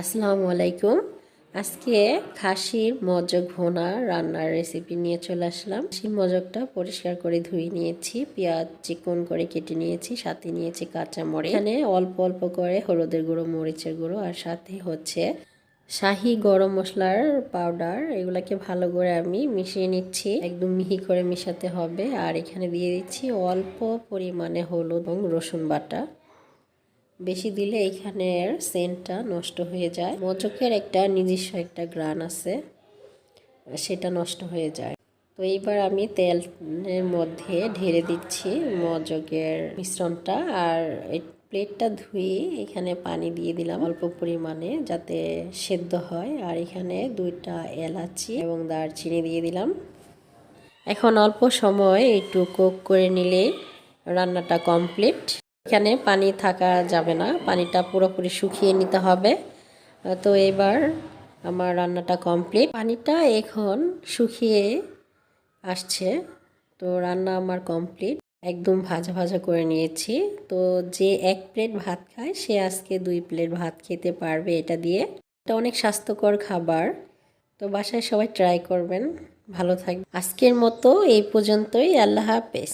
আসসালামু আলাইকুম। আজকে খাসির মজক ভোনা রান্নার রেসিপি নিয়ে চলে আসলাম। খাসির মজকটা পরিষ্কার করে ধুয়ে নিয়েছি, পেঁয়াজ চিকন করে কেটে নিয়েছি, সাথে নিয়েছি কাঁচা মরিচ এখানে অল্প অল্প করে হলুদের গুঁড়ো, মরিচের গুঁড়ো আর সাথে হচ্ছে শাহি গরম মশলার পাউডার এগুলাকে ভালো করে আমি মিশিয়ে নিচ্ছি। একদম মিহি করে মিশাতে হবে। আর এখানে দিয়ে দিচ্ছি অল্প পরিমাণে হলুদ এবং রসুন বাটা। বেশি দিলে এইখানের সেন্টটা নষ্ট হয়ে যায়। মজকের একটা নিজস্ব একটা গ্রান আছে, সেটা নষ্ট হয়ে যায়। তো এইবার আমি তেলের মধ্যে ঢেলে দিচ্ছি মজকের মিশ্রণটা আর এই প্লেটটা ধুয়ে এখানে পানি দিয়ে দিলাম অল্প পরিমাণে যাতে সেদ্ধ হয়। আর এখানে দুইটা এলাচি এবং দারচিনি দিয়ে দিলাম। এখন অল্প সময় একটু কুক করে নিলেই রান্নাটা কমপ্লিট। এখানে পানি থাকা যাবে না। পানিটা পুরোপুরি শুকিয়ে নিতে হবে। তো এবার আমার রান্নাটা কমপ্লিট। পানিটা এখন শুকিয়ে আসছে। তো রান্না আমার কমপ্লিট। একদম ভাজা ভাজা করে নিয়েছি। তো যে এক প্লেট ভাত খায়, সে আজকে দুই প্লেট ভাত খেতে পারবে এটা দিয়ে। এটা অনেক স্বাস্থ্যকর খাবার। তো বাসায় সবাই ট্রাই করবেন। ভালো থাকবে আজকের মতো এই পর্যন্তই। আল্লাহ হাফেজ।